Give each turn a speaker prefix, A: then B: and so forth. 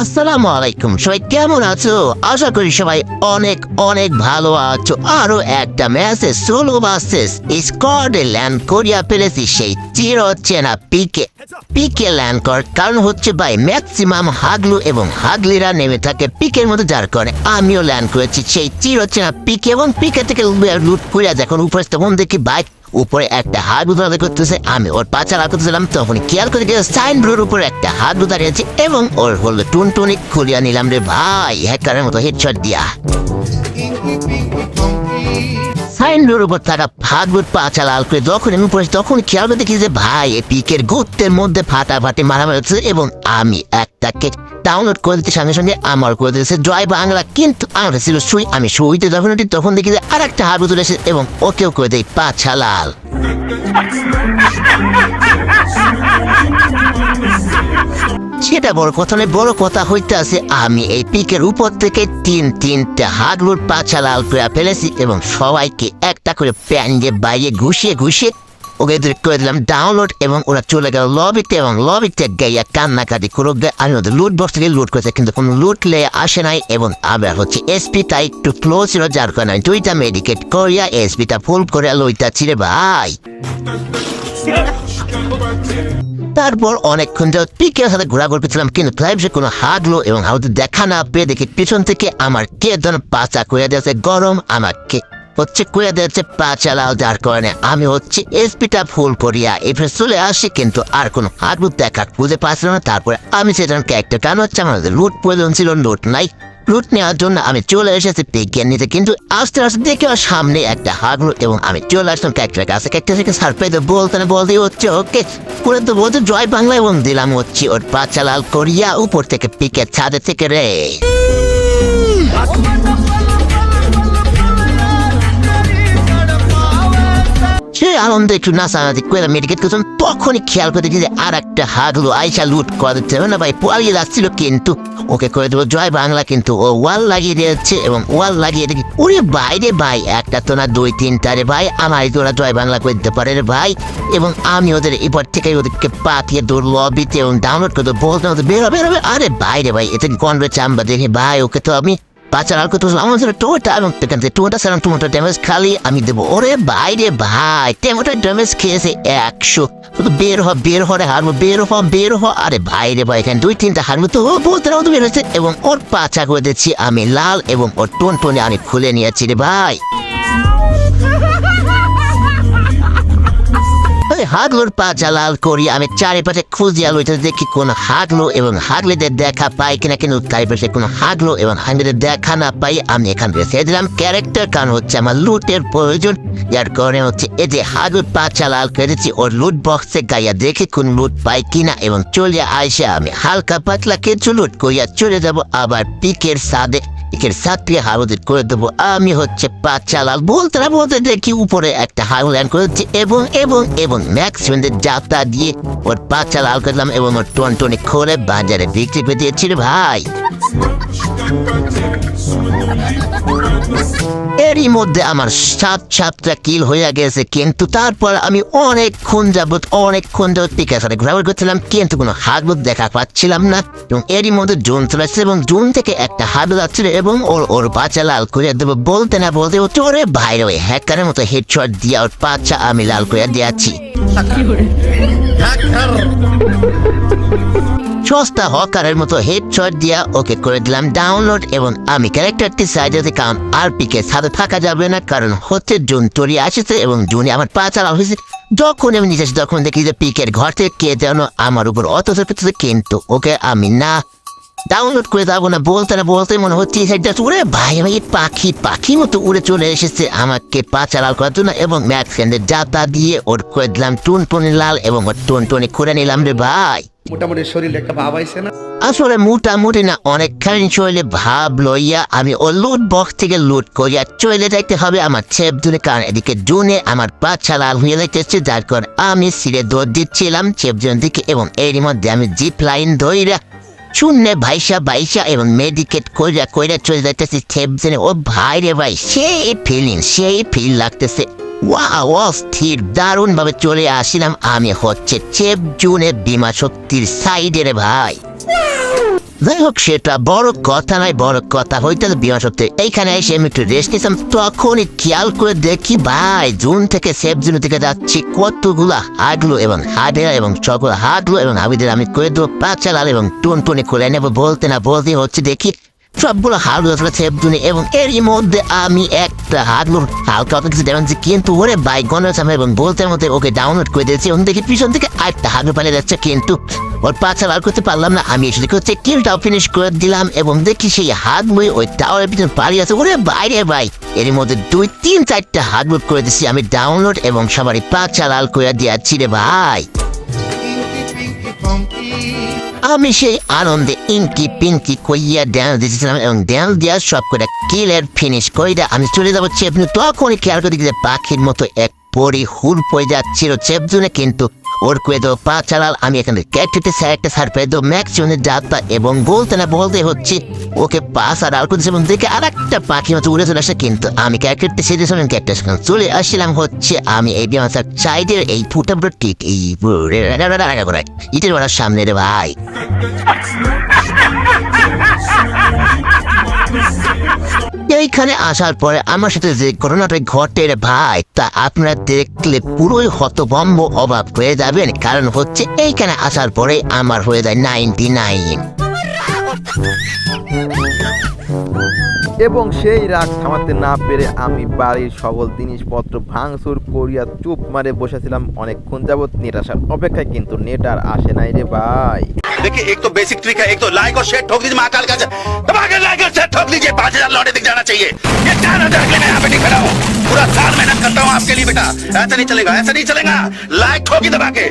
A: আসসালামু আলাইকুম। সবাই কেমন আছো? আশা করি সবাই অনেক অনেক ভালো আছো। আরও একটা ম্যাচে সোলো বাসেস স্কোয়াডে ল্যান্ড করিয়া ফেলেছি সেই চির চেনা পিকে পিকে ল্যান্ড কর। কারণ হচ্ছে ভাই ম্যাক্সিমাম হাগলু এবং হাগলিরা নেমে থাকে পিকের মধ্যে যার কারণে আমিও ল্যান্ড করেছি সেই চির চেনা পিকে এবং পিকে থেকে লুট করিয়া যখন তখন দেখি বাইক উপরে একটা হাত উদাহরণ করতেছে, আমি ওর পাচা করতেছিলাম তখন খেয়াল করে গিয়ে সাইন ব্রোর উপরে একটা হাত দাঁড়িয়েছে এবং ওর হলো টুনটুনি খুলিয়া নিলাম রে ভাই, হ্যাকারের মতো হেডশট দিয়া। সাইন ব্রোর উপর থাকা ভাগবত পাচা লাল করে যখন আমি পড়েছি তখন খেয়াল করে দেখি যে ভাই পিকের গুত্তের মধ্যে ফাটাফাটি মারামারি হচ্ছে এবং আমি একটাকে ডাউনলোড করে দিতে সঙ্গে সঙ্গে আমার করে দিয়েছে। জয় বাংলা, কিন্তু আমার ছিল সুই আমি সুইতে যখন উঠি, তখন দেখি যে আর একটা হাত চলে এসে এবং ওকেও করে দেয় পাছা লাল সেটা বড় কথা নয়, বড় কথা হইতে আছে, আমি এই পিকের উপর থেকে তিন, তিনটা হাগলুর পাছা লাল করে ফেলেছি এবং সবাইকে একটা করে প্যান্ডে বাইরে ঘুষিয়ে ঘুষিয়ে ওকে করে দিলাম ডাউনলোড এবং ওরা চলে গেল লবিতে এবং লবিতে গাইয়া কান্নাকাটি করুক গে। আমি ওদের লুট বক্স থেকে লুট করেছে, কিন্তু কোনো লুট লে আসে নাই এবং আবার হচ্ছে এসপিটা একটু ফ্লো ছিল, যার কারণে আমি দুইটা মেডিকেট করিয়া এসপিটা ফুল করে লইটা ছিঁড়ে ভাই তারপর অনেকক্ষণ যাওয়া পিকের সাথে ঘোরাঘুরি পেয়েছিলাম কিন্তু ক্লাইভসে কোনো হাগলো এবং হাউতে দেখা না পেয়ে দেখি পিছন থেকে আমার কে যেন পাচা করে দিয়েছে, গরম আমাকে হচ্ছে করে দিয়েছে পাচা লাল যার কারণে আমি হচ্ছে এসপিটা ফুল করিয়া এফে চলে আসি, কিন্তু আর কোনো হাগলু দেখা খুঁজে পাচ্ছিলাম না। তারপরে আমি সেজন্য একটা কারণ হচ্ছে, আমার লুট প্রয়োজন ছিল, লুট নাই। লুট নেওয়ার জন্য আমি চলে এসেছি বিজ্ঞান নিতে, কিন্তু আস্তে আস্তে দেখে সামনে একটা হাগলো এবং আমি চলে আসলাম ক্যারেক্টার কাছে। ক্যারেক্টার থেকে সারপ্রাইজ বলতে না বলতে হচ্ছে ওকে করে তো বলতে জয় বাংলা এবং দিলাম হচ্ছে ওর পাচা লাল করিয়া উপর থেকে পিকের ছাদে থেকে রে। সে আনন্দে একটু নাচানাচি করে মেডিকেট করছিলাম তখনই খেয়াল করে দেখি যে আর একটা হাগলো আইসা লুট করে দিতে হবে না ভাই? পালিয়ে যাচ্ছিল কিন্তু ওকে করে দেবো জয় বাংলা কিন্তু ও ওয়াল লাগিয়ে দিয়েছে এবং ওয়াল লাগিয়ে দেখি, ওরে বাইরে ভাই, একটা তো না দুই তিনটা রে ভাই আমার তোরা জয় বাংলা করে দিতে পারে রে ভাই। এবং আমি ওদের এবার থেকে ওদেরকে পাঠিয়ে দৌড় লবিতে এবং ডাউনলোড করে দেবো। বলতে ওদের বেরো বেরোবে আরে বাইরে ভাই, এতে কনভে চাম্বা দেখে, ভাই, ওকে তো আমি বাচ্চারা কত আমার সাথে টোটা এবং থেকে টোটা সারা টমেটো ড্যামেজ খালি আমি দেবো। ওরে বাইরে ভাই, টমেটো ড্যামেজ খেয়েছে একশো। বের হ, বের হরে হারবো বের হ বের হ। আরে ভাইরে ভাই, এখানে দুই, তিনটা হারবো তো বলতে তো বের হয়েছে। এবং ওর পাচা করে দিচ্ছি আমি লাল এবং ওর টোন টোনে আমি খুলে নিয়েছি রে ভাই। হাগলোর পা জালাল করি, আমি চারিপাশে খুঁজিয়া লইতে দেখি কোন হাগলো এবং হাগলিদের দেখা পাই কিনা, কিন্তু চারিপাশে কোনো হাগলো এবং হাগলিদের দেখা না পাই। আমি এখান থেকে দিলাম। ক্যারেক্টার কারণ হচ্ছে আমার লুটের প্রয়োজন। যার কারণে হচ্ছে এই যে হাগলোর পা চালাল করেছি ওর লুট বক্সে গাইয়া দেখি কোন লুট পাই কিনা এবং চলে আইসে আমি হালকা পাতলা কিছু লুট করিয়া চলে যাব আবার পিকের সাদে পিকের সাতটি হারুদের করে দেবো। আমি হচ্ছে পা লাল বলতে বলতে দেখি উপরে একটা হাউ ল্যান্ড দিচ্ছে এবং এবং এবং ম্যাক্সিমেন্টের যাত্রা দিয়ে ওর পা লাল করলাম এবং ওর টন টনে খোলে বাজারে বিক্রি করে দিয়েছি রে ভাই। এরই মধ্যে আমার সাত সাতটা কিল হয়ে গেছে, কিন্তু তারপর আমি অনেকক্ষণ যাবত অনেকক্ষণ যাবত পিকের সাথে ঘোরাঘুরি করছিলাম, কিন্তু কোনো হাতবোধ দেখা পাচ্ছিলাম না। এবং এরই মধ্যে জুন চলে আসছে এবং জুন থেকে একটা হাত যাচ্ছিল এবং ওর ওর বাচ্চা লাল করে দেবো বলতে না বলতে ও চোরে বাইরে ওই হ্যাকারের মতো হেডশট দিয়ে ওর বাচ্চা আমি লাল করে দিয়েছি। সস্তা হকারের মতো হেডশট দিয়া ওকে করে দিলাম ডাউনলোড এবং আমি ক্যারেক্টারটি দিই কারণ আর পিকে সাথে থাকা যাবে না, কারণ হচ্ছে জুন তরি আসেছে এবং জুনে আমার পা চালা হয়েছে। যখন আমি নিজে তখন দেখি যে পিকের ঘর থেকে কে যেন আমার উপর অত কিন্তু ওকে আমি না ডাউনলোড করে যাব না বলতে না বলতে মনে হচ্ছে এই সাইডটা উড়ে ভাই ভাই পাখি পাখি মতো উড়ে চলে এসেছে। আমাকে পা চালাল করার জন্য এবং ম্যাক্স ফ্রেন্ডের যাতা দিয়ে ওর করে দিলাম টুন টুনি লাল এবং ওর টুন টুনি করে নিলাম রে ভাই।
B: মোটামুটি শরীরে একটা ভাব আইছে না?
A: আসলে মোটামুটি না অনেকখানি চলে ভাব লইয়া আমি ও লুট বক্স থেকে লুট করিয়া চলে যাইতে হবে আমার ছেপ ধরে কারণ এদিকে জুনে আমার বাচ্চা লাল হয়ে যাইতেছে যার কারণে আমি সিরে দৌড় দিচ্ছিলাম ছেপ জনের দিকে এবং এরই মধ্যে আমি জিপ লাইন ধইরা শূন্যে ভাইসা ভাইসা এবং মেডিকেট কইরা কইরা চলে যাইতেছে ছেপ জেনে, ও ভাই রে ভাই, সেই ফিলিং সেই ফিল লাগতেছে। ওয়া অস্থির দারুণ ভাবে চলে আসিলাম আমি হচ্ছে চেপ জুনে বিমা শক্তির সাইডে রে ভাই। যাই হোক, সেটা বড় কথা নয়, বড় কথা। হইতে বিমা সত্যি এইখানে এসে আমি একটু রেস্ট নিতাম তখনই খেয়াল করে দেখি, ভাই, জুন থেকে সেফ জুন থেকে যাচ্ছি। কতগুলা হাগলো এবং হাডেরা এবং সকল হাগলো এবং হাবিদের আমি করে দেবো পাঁচালাল এবং টুন টুনি করে নেব, বলতে না বলতে হচ্ছে, দেখি সবগুলো হাগলো আসলে সেফ জুনে এবং এরই মধ্যে আমি একটা হাগলোর হালকা অত কিছু দেবেন কিন্তু ওরে বাইক গণের এবং বলতে মধ্যে ওকে ডাউনলোড করে দিয়েছি। এবং দেখি পিছন থেকে আরেকটা হাগলো পালিয়ে যাচ্ছে কিন্তু ওর পাছা বার করতে পারলাম না। আমি এসে হচ্ছে কিলটাও ফিনিশ করে দিলাম এবং দেখি সেই হাত বই ওই টাওয়ারের পিছনে পালিয়ে আছে। ওরে বাইরে ভাই! এর মধ্যে দুই, তিন, চারটা হাত বুক করে দিচ্ছি আমি ডাউনলোড এবং সবারই পাছা লাল করে দিয়েছি রে ভাই। আমি সেই আনন্দে ইঙ্কি পিঙ্কি কইয়া ড্যান্স দিয়েছিলাম এবং ড্যান্স দেওয়ার সব করে কিলের ফিনিশ কইরা আমি চলে যাব চেপনু। তখনই খেয়াল করে দেখি যে পাখির মতো এক পরি হুর পড়ে যাচ্ছিল। চেপজুনে কিন্তু ওর করে দেবো পা চালাল, আমি এখানে ক্যাটেতে একটা সার পেয়ে দেবো ম্যাক্সিমনের যাত্রা এবং বলতে না বলতে হচ্ছে, ওকে পাস আর আল করতেছে এবং দেখে আর একটা পাখি মতো উড়ে চলে আসে, কিন্তু আমি ক্যারেক্টারতে সেরেছিলাম ক্যারেক্টার সেখানে চলে আসছিলাম হচ্ছে, আমি এই বিমানটার সাইডের এই ফুটা ঠিক এই ইটের বাড়ার সামনে রে ভাই। এইখানে আসার পরে আমার সাথে যে ঘটনাটা ঘটে রে ভাই, তা আপনারা দেখলে পুরোই হতভম্ব অভাব হয়ে যাবেন। কারণ হচ্ছে এইখানে আসার পরে আমার হয়ে যায় নাইনটি নাইন।
C: এবং সেই রাগ থামাতে না পেরে আমি বাড়ির সকল জিনিসপত্র ভাঙচুর করিয়া চুপ মারে বসেছিলাম। অনেকক্ষণ যাবৎ নেট আসার অপেক্ষায় কিন্তু নেট আর আসে নাই রে ভাই।
D: देखिए, एक तो बेसिक ट्रिक है, एक तो लाइक और शेयर ठोक दीजिए महाकाल का दबाकर लाइक और शेयर ठोक लीजिए पाँच हज़ार लौटे दिख जाना चाहिए। ये चार हज़ार के लिए यहाँ पे नहीं खड़ा हूँ पूरा साल मेहनत करता हूँ आपके लिए बेटा। ऐसा नहीं चलेगा, ऐसा नहीं चलेगा। लाइक ठोकी दबा के।